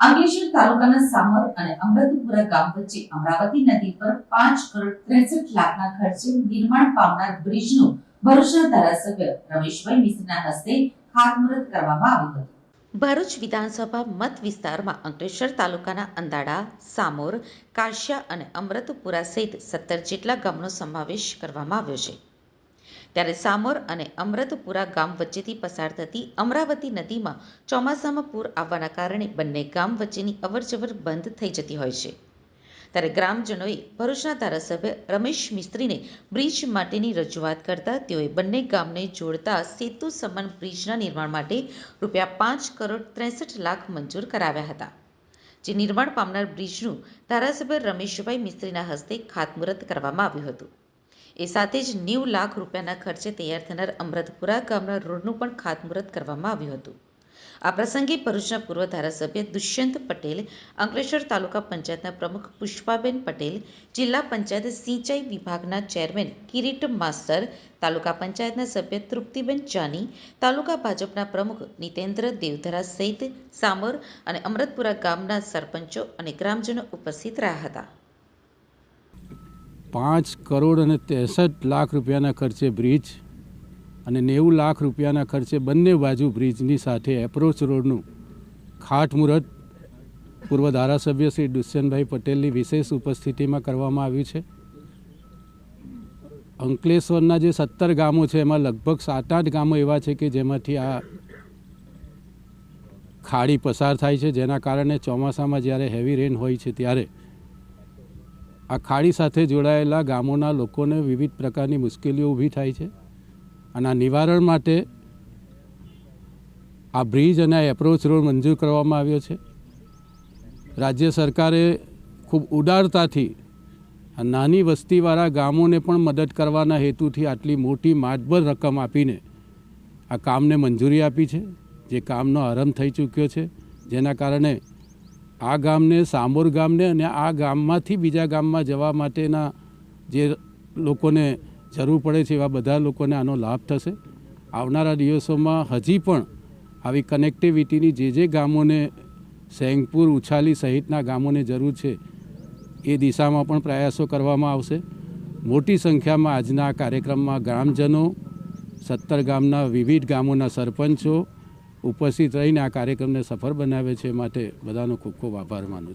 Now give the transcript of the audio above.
અંકલેશ્વર તાલુકાના સામર અને અમૃતપુરા ગામ વચ્ચે અમરાવતી નદી પર પાંચ કરોડ ત્રેસઠ લાખના ખર્ચે નિર્માણ પામનાર બ્રિજનું ભરૂચના ધારાસભ્ય રમેશભાઈ મિશ્રના હસ્તે ખાતમુહૂર્ત કરવામાં આવ્યું હતું. ભરૂચ વિધાનસભા મત વિસ્તારમાં અંકલેશ્વર તાલુકાના અંદાડા, સામોર, કાશિયા અને અમૃતપુરા સહિત સત્તર જેટલા ગામનો સમાવેશ કરવામાં આવ્યો છે. ત્યારે સામોર અને અમૃતપુરા ગામ વચ્ચેથી પસાર થતી અમરાવતી નદીમાં ચોમાસામાં પૂર આવવાના કારણે બંને ગામ વચ્ચેની અવરજવર બંધ થઈ જતી હોય છે. ત્યારે ગ્રામજનોએ ભરૂચના ધારાસભ્ય રમેશ મિસ્ત્રીને બ્રિજ માટેની રજૂઆત કરતા તેઓએ બંને ગામને જોડતા સેતુ સમાન બ્રિજના નિર્માણ માટે રૂપિયા પાંચ કરોડ ત્રેસઠ લાખ મંજૂર કરાવ્યા હતા. જે નિર્માણ પામનાર બ્રિજનું ધારાસભ્ય રમેશભાઈ મિસ્ત્રીના હસ્તે ખાતમુહૂર્ત કરવામાં આવ્યું હતું. એ સાથે જ નેવું લાખ રૂપિયાના ખર્ચે તૈયાર થનાર અમૃતપુરા ગામના રોડનું પણ ખાતમુહૂર્ત કરવામાં આવ્યું હતું. આ પ્રસંગે ભરૂચના પૂર્વ ધારાસભ્ય દુષ્યંત પટેલ, અંકલેશ્વર તાલુકા પંચાયતના પ્રમુખ પુષ્પાબેન પટેલ, જિલ્લા પંચાયત સિંચાઈ વિભાગના ચેરમેન કિરીટ માસ્તર, તાલુકા પંચાયતના સભ્ય તૃપ્તિબેન જાની તાલુકા ભાજપના પ્રમુખ નિતેન્દ્ર દેવધરા સહિત સામર અને અમૃતપુરા ગામના સરપંચો અને ગ્રામજનો ઉપસ્થિત રહ્યા હતા. પાંચ કરોડ અને ત્રેસઠ લાખ રૂપિયાના ખર્ચે બ્રિજ અને નેવું લાખ રૂપિયાના ખર્ચે બંને બાજુ બ્રિજની સાથે એપ્રોચ રોડનું ખાતમુહૂર્ત પૂર્વ ધારાસભ્ય શ્રી દુષ્યંતભાઈ પટેલની વિશેષ ઉપસ્થિતિમાં કરવામાં આવ્યું છે. અંકલેશ્વરના જે સત્તર ગામો છે, એમાં લગભગ સાત આઠ ગામો એવા છે કે જેમાંથી આ ખાડી પસાર થાય છે. જેના કારણે ચોમાસામાં જ્યારે હેવી રેન હોય છે, ત્યારે આ ખાડી સાથે જોડાયેલા ગામોના લોકોને વિવિધ પ્રકારની મુશ્કેલીઓ ઊભી થાય છે અને આ નિવારણ માટે આ બ્રિજ અને એપ્રોચ રોડ મંજૂર કરવામાં આવ્યો છે. રાજ્ય સરકારે ખૂબ ઉદારતાથી નાની વસ્તીવાળા ગામોને પણ મદદ કરવાના હેતુથી આટલી મોટી માતબર રકમ આપીને આ કામને મંજૂરી આપી છે. જે કામનો આરંભ થઈ ચૂક્યો છે. જેના કારણે આ ગામને, સામોર ગામને અને આ ગામમાંથી બીજા ગામમાં જવા માટેના જે લોકોને જરૂર પડે છે એવા બધા લોકોને આનો લાભ થશે. આવનારા દિવસોમાં હજી પણ આવી કનેક્ટિવિટીની જે જે ગામોને, સેંગપુર, ઉછાલી સહિતના ગામોને જરૂર છે, એ દિશામાં પણ પ્રયાસો કરવામાં આવશે. મોટી સંખ્યામાં આજના કાર્યક્રમમાં ગ્રામજનો સત્તર ગામના વિવિધ ગામોના સરપંચો ઉપસ્થિત રહીને આ કાર્યક્રમને સફળ બનાવે છે માટે બધાનો ખૂબ ખૂબ આભાર માનું છું.